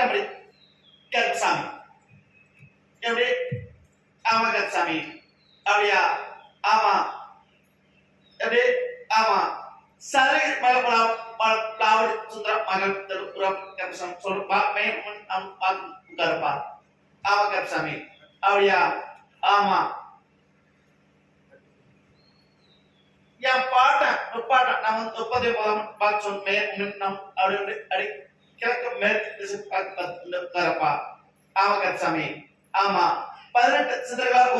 பதினெட்டாம் படி கருப்பசாமி எப்படி ஆமா கருப்பசாமி அப்படியா ஆமா எப்படி ஆமா சரி மலப்பலாம் பிளாவடி சுந்தரம் மகள் திருப்புறம் கருப்பசாமி சொல்லுப்பா மெயின் உட்காருப்பா ஆமா கருப்பசாமி அப்படியா ஆமா என் பாட்டன் முப்பாட்டன் நான் வந்து முப்பது பதம் பார்த்து சொன்னேன் நம் அப்படி அடி கிழக்கு மேற்கு திசை ஆமா பதினெட்டு சித்திரகால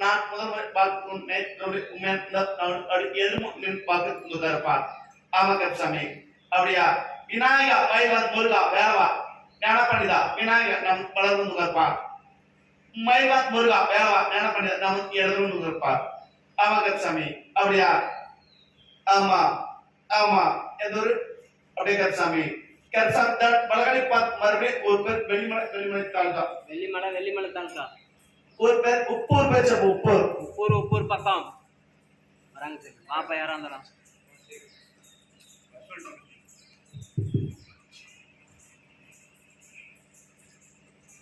நான் பார்க்க அப்படியா விநாயகா வைவாத் முருகா வேலவா ஞான பண்டிதா விநாயகா நம் வளர்ந்து மைவாத் முருகா வேலவா ஞான பண்டிதா நம் எதிர்ப்பு உட்கார்ப்பா ஆமா அப்படியா ஆமா ஆமா எந்த ஒரு அப்படியே கருப்பசாமி ಕೆರ್ಸಂದ ಬಳಗಡೆ ಪಾತ್ ಮರ್ವೆ ஒரு பேர் வெள்ளிமலை வெள்ளிமலை தாலுகா. வெள்ளிமலை வெள்ளிமலை தாலுகா. ஒரு பேர் உப்பூர் பேர் சபு உப்பூர். உப்பூர் உப்பூர் பக்கம் வராங்க சார். பாப்பா யாரா இருந்தா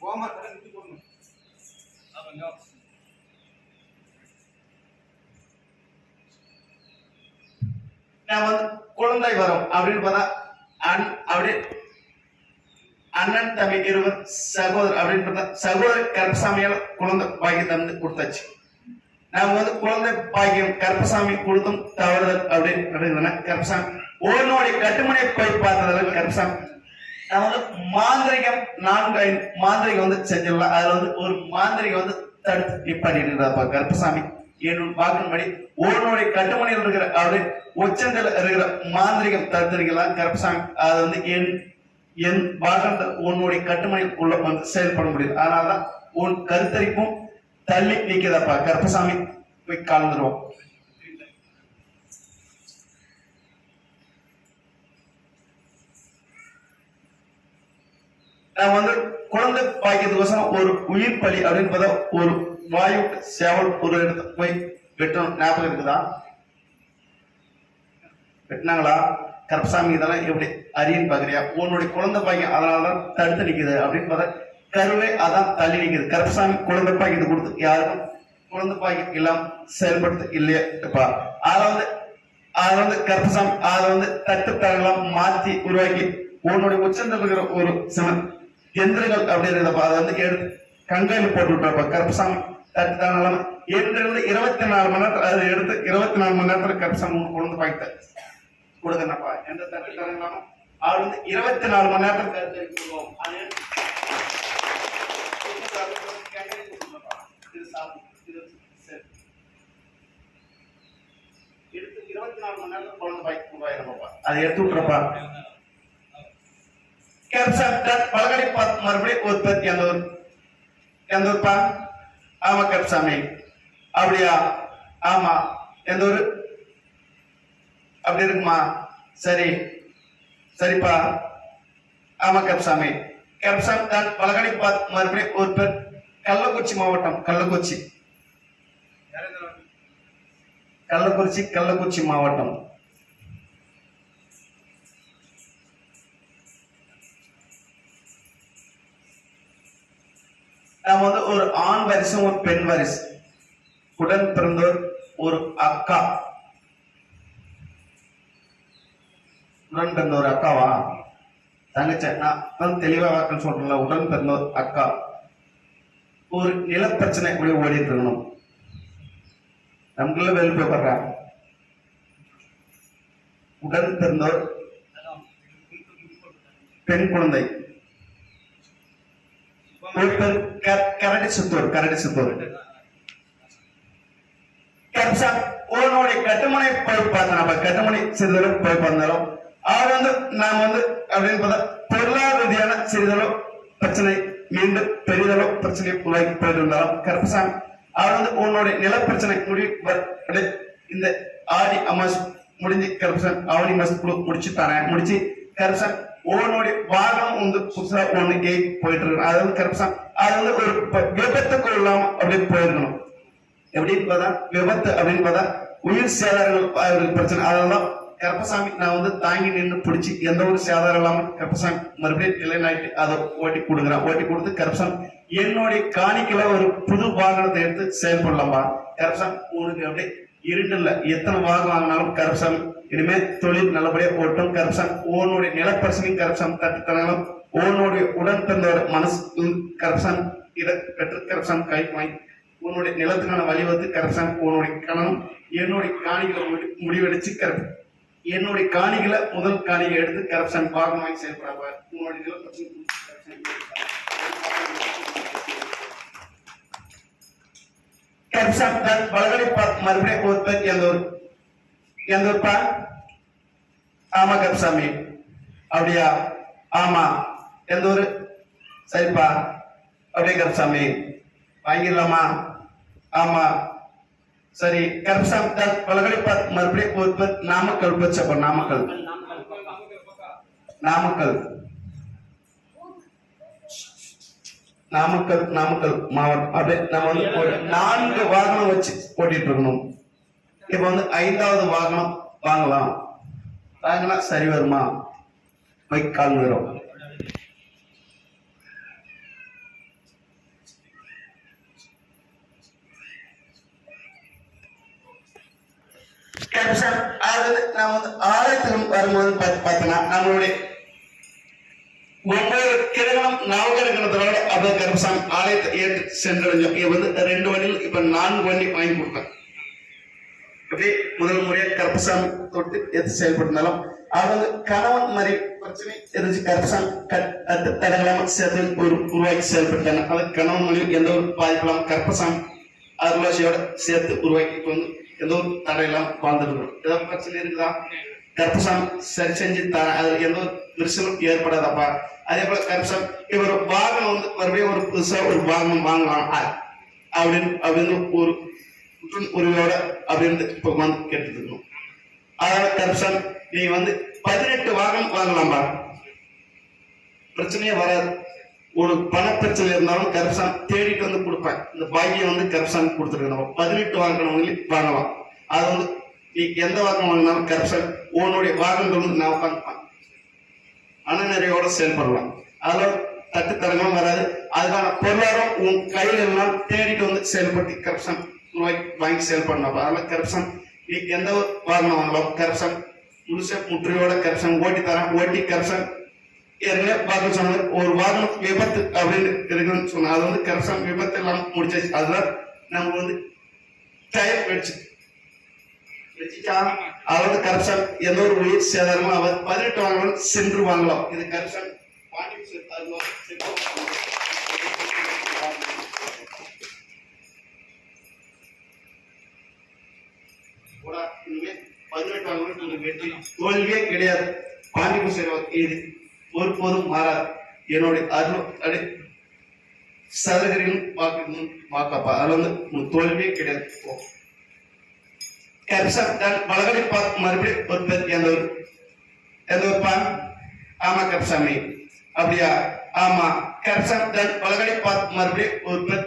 ஓமா தர விட்டு போடணும் குழந்தை வரும் அப்படின்னு பார்த்தா அண் அப்படி அண்ணன் தம்பி இருவர் சகோதரர் அப்படின்னு பார்த்தா சகோதரர் கருப்பசாமியால் குழந்தை பாக்கியம் தந்து கொடுத்தாச்சு. நாம வந்து குழந்தை பாக்கியம் கருப்பசாமி கொடுத்தும் தவறுதல் அப்படின்னு அப்படின்னா கருப்பசாமி ஒரு கட்டுமனை போய் பார்த்ததில் கருப்பசாமி நான் வந்து மாந்திரிகம் நான்கு ஐந்து மாந்திரிகம் வந்து செஞ்சிடலாம். அதுல வந்து ஒரு மாந்திரிகம் வந்து தடுத்து நிப்பாட்டிட்டு கருப்பசாமி. என்னும் பார்க்கும்படி ஒருவனுடைய கட்டுமணியில் இருக்கிற அதாவது உச்சங்கள் இருக்கிற மாந்திரிகம் தந்திரிகளாம் கருப்பசாமி அது வந்து என் என் பாகத்தை உன்னுடைய கட்டுமணியில் உள்ள வந்து செயல்பட முடியுது அதனாலதான் உன் கருத்தரிப்பும் தள்ளி நிற்கிறதப்பா. கருப்பசாமி போய் கலந்துருவோம். நான் வந்து குழந்தை பாய்க்கிறதுக்கோசரம் ஒரு உயிர் பலி அப்படின்னு பார்த்தா ஒரு வாயு சேவல் ஒரு இடத்துக்கு போய் வெட்டணும் ஞாபகம் இருக்குதா வெட்டினாங்களா கருப்பசாமி இதெல்லாம் எப்படி அரியன்னு பாக்குறியா உன்னுடைய குழந்தை பையன் அதனாலதான் தடுத்து நிக்குது அப்படின்னு பார்த்தா கருவே அதான் தள்ளி நிக்குது கருப்பசாமி குழந்தை பாக்கியத்தை கொடுத்து யாருக்கும் குழந்தை பாக்கியம் இல்லாம செயல்படுத்த இல்லையாப்பா அதை வந்து அதை வந்து கருப்பசாமி அதை வந்து தட்டு தகலாம் மாத்தி உருவாக்கி உன்னுடைய உச்சந்தல் இருக்கிற ஒரு சில எந்திரங்கள் அப்படி இருக்கிறப்ப அதை வந்து எடுத்து கங்கையில் போட்டு விட்டுறப்ப கருப்பசாமி தட்டு தகலாம் இருந்து இருபத்தி நாலு மணி நேரத்தில் அதை எடுத்து இருபத்தி நாலு மணி நேரத்தில் கருப்பசாமி உனக்கு கொண்டு பாய்த்த கொடுக்கணும்ப்பா எந்த தட்டு தரங்களாம அவர் வந்து இருபத்தி நாலு மணி நேரத்தில் கருத்து கொடுவோம் அது எடுத்து இருபத்தி நாலு மணி நேரத்தில் குழந்தை பாய்க்கு உருவாயிருப்பா அதை எடுத்து விட்டுறப்பா. கேப்சாப்டர் பலகடி பார்த்து மறுபடியும் உற்பத்தி எந்த ஊர்? எந்த ஊர்ப்பா? ஆமா கருப்சாமி அப்படியா? ஆமா. எந்த ஊர்? அப்படி இருக்குமா? சரி. சரிப்பா. ஆமா கருப்சாமி கருப்சாமி தான் பலகடி பார்த்து மறுபடியும் ஒரு பேர் கள்ளக்குறிச்சி மாவட்டம் கள்ளக்குறிச்சி. கள்ளக்குறிச்சி கள்ளக்குறிச்சி மாவட்டம். நம்ம வந்து ஒரு ஆண் வரிசும் ஒரு பெண் வரிசு. உடன் பிறந்தோர் ஒரு அக்கா. உடன் பிறந்த ஒரு அக்காவா? தங்கச்சி நான் தெளிவா வாக்கள் சொல்றேன்ல உடன் பிறந்த ஒரு அக்கா. ஒரு நிலப்பிரச்சனை கூட ஓடிட்டு இருக்கணும். நமக்குள்ள வெளிப்படுற உடன் பிறந்தோர் பெண் குழந்தை. கரடி சுத்தூர் கரடி சுத்தூர் உன்னுடைய கட்டுமனை போய் பார்த்தோம் நம்ம கட்டுமனை சிறிதளவு போய் பார்த்தாலும் அவர் வந்து நாம் வந்து அப்படின்னு பார்த்தா பொருளாதார ரீதியான சிறிதளவு பிரச்சனை மீண்டும் பெரிதளவு பிரச்சனை உருவாக்கி போயிட்டு இருந்தாலும் கருப்பசாமி அவர் வந்து உன்னுடைய நிலப்பிரச்சனை முடி இந்த ஆடி அமாஸ் முடிஞ்சு கருப்பசாமி ஆவணி மாசத்துக்குள்ள முடிச்சு தரேன் முடிச்சு கருப்பசாமி உன்னுடைய வாகனம் வந்து புதுசா ஒண்ணு கேக் போயிட்டு இருக்கணும் அது வந்து கருப்பசாமி அது வந்து ஒரு விபத்துக்கு இல்லாம அப்படியே போயிருக்கணும். எப்படின்னு பார்த்தா? விபத்து அப்படின்னு பார்த்தா உயிர் சேதாரங்கள் அவருக்கு பிரச்சனை. அதெல்லாம் கருப்பசாமி நான் வந்து தாங்கி நின்று பிடிச்சி எந்த ஒரு சேதாரம் இல்லாமல் கருப்பசாமி மறுபடியும் நிலைநாட்டி அதை ஓட்டி கொடுக்குறேன். ஓட்டி கொடுத்து கருப்பசாமி என்னுடைய காணிக்கல ஒரு புது வாகனத்தை எடுத்து செயல்படலாமா கருப்பசாமி உனக்கு அப்படியே இருண்டில்ல எத்தனை வாகனம் வாங்கினாலும் கருப்பசாமி இனிமே தொழில் நல்லபடியா ஓட்டும். கரப்ஷன் ஓனுடைய நிலப்பரசனையும் கருப்பசாமி தட்டு ஓனுடைய உன்னுடைய உடன் பிறந்தோட மனசு கரப்ஷன் இதை பெற்று கரப்ஷன் கை வாங்கி உன்னுடைய நிலத்துக்கான வழிவகுத்து வந்து உன்னுடைய கணவன் என்னுடைய காணிகளை முடி- முடிவெடுத்து கருப்பு என்னுடைய காணிகளை முதல் காணிகளை எடுத்து கரப்ஷன் பாகம் வாங்கி உன்னுடைய உங்களுடைய நிலப்பரசு கரப்ஷன் தான் வளகலை மறுபடியும் ஒருத்தர் எந்த ஒரு எந்த ஒருப்பா ஆமா கருப்சாமி அப்படியா? ஆமா. எந்த ஊரு? சரிப்பா. அப்படியே கருப்சாமி வாங்கிடலாமா? ஆமா. சரி. கருப்சாமி தான் வளகலை பார்த்து மறுபடியும் நாமக்கல் பச்சப்பா நாமக்கல். நாமக்கல். நாமக்கல் நாமக்கல் மாவட்டம். அப்படியே நம்ம வந்து நான்கு வாகனம் வச்சு ஓட்டிட்டு இருக்கணும். இப்ப வந்து ஐந்தாவது வாகனம் வாங்கலாம். வாங்கினா சரி வருமா? பைக் கால் வரும் கேப்சன் அதாவது நான் வந்து ஆலயத்திலும் வரும்போது பார்த்து பார்த்தோன்னா நம்மளுடைய ஒவ்வொரு கிரகணம் நவகிரகணத்தோட அப்படியே கருப்பசாமி ஆலயத்தை ஏற்று சென்றடைஞ்சோம். இது வந்து ரெண்டு வண்டியில் இப்ப நான்கு வண்டி வாங்கி கொடுப்பேன். அப்படியே முதல் முறையா கருப்பசாமி தொட்டு எடுத்து செயல்படுத்தினாலும் அவர் வந்து கணவன் மாதிரி பிரச்சனை எதிர்த்து கருப்பசாமி கட்- தடங்களாம சேர்த்து ஒரு உருவாக்கி செயல்பட்டாங்க. அது கணவன் மொழியும் எந்த ஒரு பாதிப்பில்லாம கருப்பசாமி அருளாசியோட சேர்த்து உருவாக்கி வந்து எந்த ஒரு தடை இல்லாம வாழ்ந்துட்டு ஏதாவது பிரச்சனை இருக்குதா? கருப்பசாமி சரி செஞ்சு தர அது எந்த ஒரு விரிசலும் ஏற்படாதப்பா. அதே போல கருப்பசாமி இவர் வாகனம் வந்து மறுபடியும் ஒரு புதுசா ஒரு வாகனம் வாங்கலாம். அப்படின்னு அப்படின்னு ஒரு உரிமையோட அப்படின்னு இப்ப வந்து கேட்டுட்டு இருக்கோம். அதாவது கருப்பசாமி நீ வந்து பதினெட்டு வாகனம் வாங்கலாம்பா. பிரச்சனையே வராது. ஒரு பண பிரச்சனை இருந்தாலும் கருப்சாமி தேடிட்டு வந்து கொடுப்பேன். இந்த பாக்கியம் வந்து கருப்சாமி கொடுத்துருக்கோம் நம்ம பதினெட்டு வாகனம் வாங்கலாம். அது வந்து நீ எந்த வாகனம் வாங்கினாலும் கரப்ஷன் உன்னுடைய வாகனங்கள் வந்து நான் உட்காந்துப்பேன் நிறையோட செயல்படலாம். அதில் தட்டு தரங்களும் வராது. அதுக்கான பொருளாதாரம் உன் கையில் எல்லாம் தேடிட்டு வந்து செயல்பட்டு கரப்ஷன் நோய் வாங்கி செயல்படணும் அதனால கரப்ஷன் இன்னைக்கு எந்த ஒரு வாகனம் வாங்கலாம்? கரப்ஷன் முழுசே முற்றியோட கரப்ஷன் ஓட்டி தரேன் ஓட்டி கரப்ஷன் ஏற்கனவே வாகனம் சொன்னது ஒரு வாகனம் விபத்து அப்படின்னு இருக்குன்னு சொன்னாங்க அது வந்து கரப்ஷன் விபத்து எல்லாம் முடிச்சாச்சு அதுதான் நம்ம வந்து டயர் வெடிச்சு அதாவது வந்து கரப்ஷன் எந்த ஒரு உயிர் சேதாரமும் அவர் பதினெட்டு வாங்கலாம் சென்று வாங்கலாம். இது கரப்ஷன் பதினெட்டு வாங்கலாம் நீங்க வெற்றி தோல்வியே கிடையாது. பாண்டிப்பு இது ஒருபோதும் மாறாது. என்னுடைய அருள் அடி சதகரிலும் வாக்கப்பா அதுல வந்து உனக்கு தோல்வியே கிடையாது. போ. கரிசம் தான் வளகடி பார்த்து மறுபடியும் எந்த ஒரு எந்த ஒருப்பா ஆமா கருப்சாமி அப்படியா? ஆமா. கருப்சாமி தான் வளகடி பார்த்து மறுபடியும் ஒரு பேர்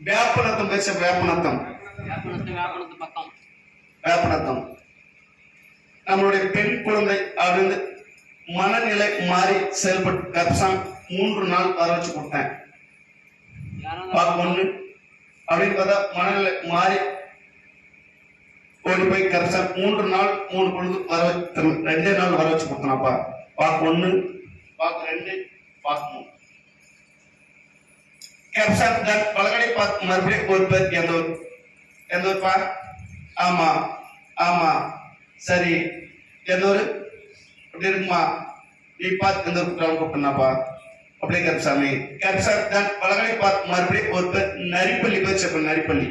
வேப்பனத்தம் பேச வேப்பனத்தம் வேப்பனத்து வேப்பனத்து பக்கம் வேப்பனத்தம் நம்மளுடைய பெண் குழந்தை அப்படின்னு மனநிலை மாறி செயல்பட்டு கருப்சாமி மூன்று நாள் வர வச்சு கொடுத்தேன். பார்க்க ஒண்ணு அப்படின்னு பார்த்தா மனநிலை மாறி ஓடி போய் கரெக்டா மூன்று நாள் மூணு பொழுது வர வச்சு ரெண்டே நாள் வர வச்சு கொடுத்தனாப்பா பார்க்க ஒண்ணு பார்க்க ரெண்டு பார்க்க மூணு. கரெக்டா தான் பலகடை பார்த்து மறுபடியும் ஒரு பேர் எந்த ஒரு எந்த ஒரு பா ஆமா ஆமா. சரி எந்த ஒரு அப்படி இருக்குமா? நீ பார்த்து எந்த ஒரு குற்றம் கூப்பிடுனாப்பா அப்படியே கருப்சாமி கருப்சாமி தான் பலகடை பார்த்து மறுபடியும் ஒரு பேர் நரிப்பள்ளி போய் செப்ப நரிப்பள்ளி.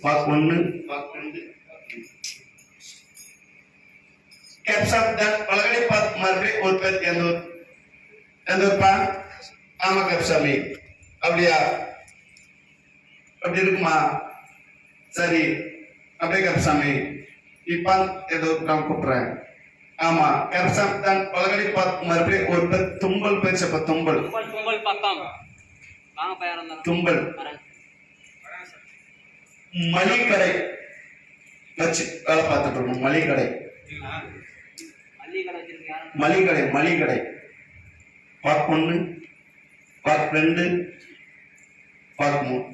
வாக்கு ஒண்ணு. வாக்கு ரெண்டு. கேப்சாப் தான் பலகடை பார்த்து மறுபடியும் ஒரு பேர் எந்த ஊர் எந்த ஊர்ப்பா ஆமா கருப்சாமி அப்படியா? அப்படி இருக்குமா? சரி. அப்படியே கருப்சாமி இப்ப ஏதோ நான் கூப்பிடுறேன் ஆமா கருப்சாமி தான் பலகடை பார்த்து மறுபடியும் ஒரு தும்பல் பேர் செப்ப தும்பல். தும்பல் பக்கம். வாங்க இருந்தாலும் தும்பல். வரேன். மளிகை கடை. வச்சு வேலை பார்த்துட்டு இருக்கோம். மளிகை கடை. மல்லிகை கடை வச்சிருக்கியா மளிகை கடை மளிகை கடை. பார்ட் ஒன்று பார்ட் ரெண்டு பார்ட் மூணு.